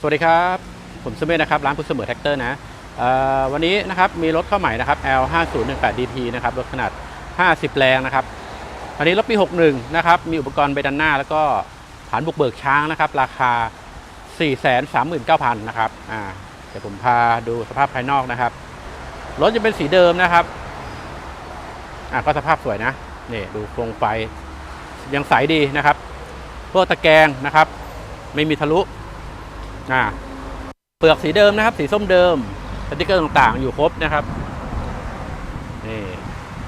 สวัสดีครับ ผมสมเมนะครับร้านพุทธเสมอแท็กเตอร์นะวันนี้นะครับมีรถเข้าใหม่นะครับ L 5 0 1 8 DT นะครับรถขนาด 50 แรงนะครับ อันนี้รถปี 61 นะครับมีอุปกรณ์ใบดันหน้า แล้วก็ฐานบุกเบิกช้างนะครับ ราคา 439,000 นะครับอ่าเดี๋ยวผมพาดูสภาพภายนอกนะครับ รถจะเป็นสีเดิมนะครับอ่าก็สภาพสวยนะนี่ดูโครงไฟยังใสดีนะครับพวกตะแกรงนะครับ ไม่มีทะลุ อ่าเปลือกสีเดิมนะครับ สีส้มเดิมสติกเกอร์ต่างๆ อยู่ครบนะครับนี่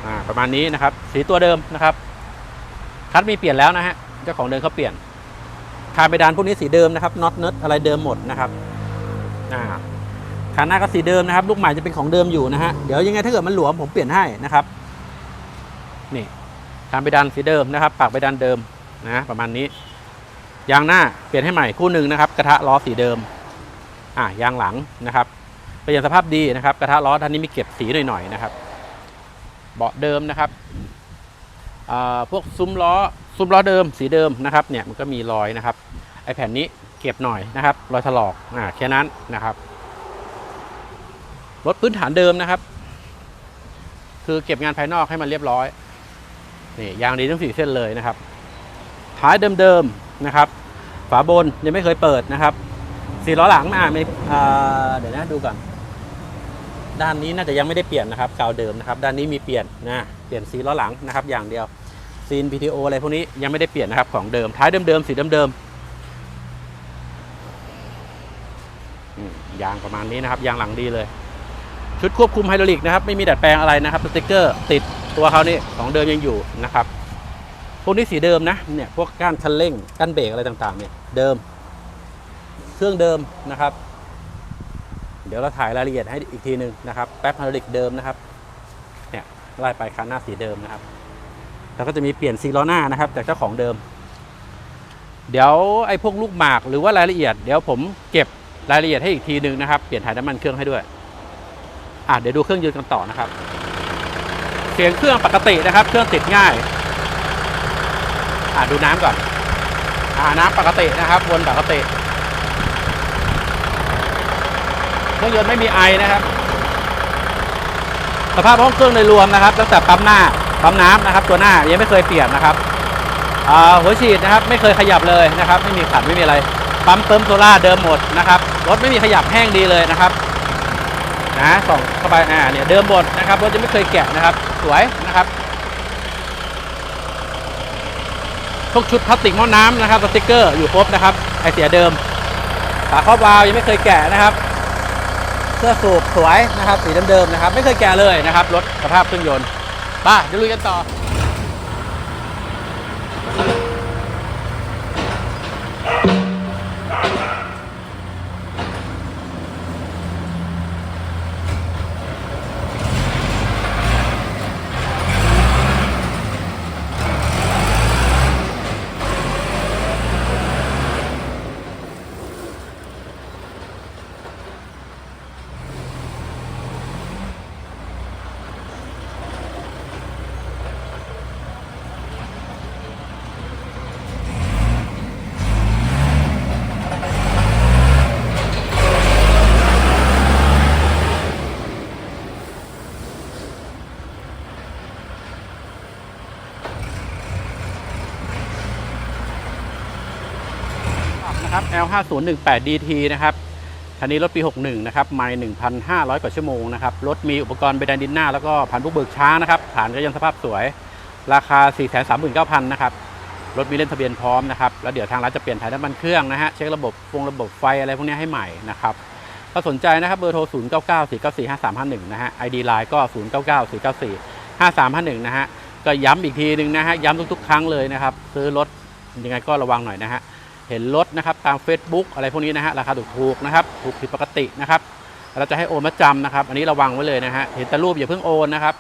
อ่าประมาณนี้นะครับ สีตัวเดิมนะครับ คัดมีเปลี่ยนแล้วนะฮะเจ้าของเดิมเขาเปลี่ยนคานไปดานพวกนี้สีเดิมนะครับน็อตเนิร์ดอะไรเดิมหมดนะครับอ่าคานหน้าก็สีเดิมนะครับ ลูกใหม่จะเป็นของเดิมอยู่นะฮะเดี๋ยวยังไงถ้าเกิดมันหลวมผมเปลี่ยนให้นะครับนี่คานไปดานสีเดิมนะครับ ปากไปดานเดิมนะประมาณนี้ ยางหน้าเปลี่ยนให้ใหม่คู่หนึ่งนะครับ กระทะล้อสีเดิม อ่ายางหลังนะครับเป็นอย่างสภาพดีนะครับ กระทะล้อท่านนี้มีเก็บสีหน่อยๆนะครับ เบาะเดิมนะครับอ่าพวกซุ้มล้อซุ้มล้อเดิมสีเดิมนะครับ เนี่ยมันก็มีรอยนะครับไอแผ่นนี้เก็บหน่อยนะครับ รอยถลอกอ่าแค่นั้นนะครับรถพื้นฐานเดิมนะครับ คือเก็บงานภายนอกให้มันเรียบร้อยนี่ยางดีทั้งสี่เส้นเลยนะครับท้ายเดิมๆ นะครับ ฝาบนยังไม่เคยเปิดนะครับสี่ล้อหลังอ่าไม่เดี๋ยวนะดูก่อน ด้านนี้น่าจะยังไม่ได้เปลี่ยนนะครับกาวเดิมนะครับ ด้านนี้มีเปลี่ยนนะเปลี่ยนสีล้อหลังนะครับ อย่างเดียวซีน PTO อะไรพวกนี้ยังไม่ได้เปลี่ยนนะครับของเดิมท้ายเดิมๆสีเดิมๆยางประมาณนี้นะครับยางหลังดีเลย ชุดควบคุมไฮดรอลิกนะครับ ไม่มีดัดแปลงอะไรนะครับสติกเกอร์ติดตัวเขานี่ของเดิมยังอยู่นะครับ พวกนี้สีเดิมนะเนี่ยพวกก้านคันเร่งก้านเบรกอะไรต่างๆ เนี่ยเดิม เครื่องเดิมนะครับ เดี๋ยวเราถ่ายรายละเอียดให้อีกทีหนึ่งนะครับแป๊บพาราลิกเดิมนะครับเนี่ยไล่ไปคันหน้าสีเดิมนะครับ แล้วก็จะมีเปลี่ยนซีล้อหน้านะครับจากเจ้าของเดิม เดี๋ยวไอ้พวกลูกหมากหรือว่ารายละเอียดเดี๋ยวผมเก็บรายละเอียดให้อีกทีหนึ่งนะครับเปลี่ยนถ่ายน้ำมันเครื่องให้ด้วยอะเดี๋ยวดูเครื่องยนต์กันต่อนะครับ เสียงเครื่องปกตินะครับ เครื่องติดง่าย อ่าดูน้ำก่อน อ่าน้ำปกตินะครับวนปกติเครื่องยนต์ไม่มีไอนะครับ สภาพห้องเครื่องโดยรวมนะครับ ตั้งแต่ปั๊มหน้าปั๊มน้ำนะครับ ตัวหน้ายังไม่เคยเปลี่ยนนะครับอ่าหัวฉีดนะครับ ไม่เคยขยับเลยนะครับ ไม่มีขัดไม่มีอะไรปั๊มเติมโซล่าร์เดิมหมดนะครับรถไม่มีขยับแห้งดีเลยนะครับนะส่องเข้าไปอ่าเนี่ยเดิมหมดนะครับรถยังไม่เคยแกะนะครับ สวยนะครับ ทุกชุดพลาสติกหม้อน้ำนะครับสติกเกอร์อยู่ครบนะครับไอเสียเดิมฝาครอบวาล์วยังไม่เคยแกะนะครับเสื้อสูบสวยนะครับสีเดิมๆนะครับ ไม่เคยแกะเลยนะครับรถสภาพเครื่องยนต์ป่ะเดี๋ยวลุยกันต่อ นะครับ L 5 0 1 8 DT นะครับคันนี้รถปี 61 นะครับไมล์1,500 กว่าชั่วโมงนะครับ รถมีอุปกรณ์เบดันดินหน้า แล้วก็ผ่านบุกเบิกช้างนะครับฐานก็ยังสภาพสวย ราคา 439,000 นะครับ รถมีเล่นทะเบียนพร้อมนะครับ แล้วเดี๋ยวทางร้านจะเปลี่ยนถ่ายน้ำมันเครื่องนะฮะ เช็คระบบฟงระบบไฟอะไรพวกนี้ให้ใหม่นะครับก็สนใจนะครับ เบอร์โทร 0 9 9 4 9 4 5 3 5 1 นะฮะ ID Line ก็ 0 9 9 4 9 4 5 3 5 1 นะฮะ ก็ย้ำอีกทีหนึ่งนะฮะ ย้ำทุกๆ ครั้งเลยนะครับ ซื้อรถยังไงก็ระวังหน่อยนะฮะ เห็นรถนะครับตาม Facebook อะไรพวกนี้นะฮะราคาถูกๆนะครับถูกผิดปกตินะครับเราจะให้โอนมาจำนะครับ อันนี้ระวังไว้เลยนะฮะเห็นแต่รูปอย่าเพิ่งโอนนะครับ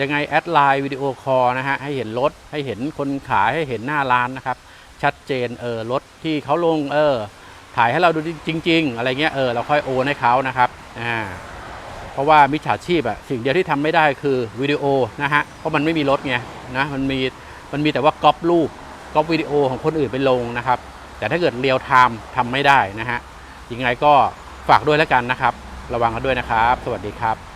ยังไงแอดไลน์วิดีโอคอลนะฮะให้เห็นรถให้เห็นคนขายให้เห็นหน้าร้านนะครับชัดเจนเออรถที่เขาลงเออถ่ายให้เราดูจริง ๆ อะไรเงี้ยเออเราค่อยโอนให้เขานะครับอ่าเพราะว่ามิจฉาชีพอะสิ่งเดียวที่ทำไม่ได้คือวิดีโอนะฮะเพราะมันไม่มีรถไงนะมันมีมันมีแต่ว่าก๊อปรูปก๊อปวิดีโอของคนอื่นไปลงนะครับ แต่ถ้าเกิดเรียวไทม์ทำไม่ได้นะฮะยังไงก็ฝากด้วยแล้วกันนะครับ ระวังกันด้วยนะครับ สวัสดีครับ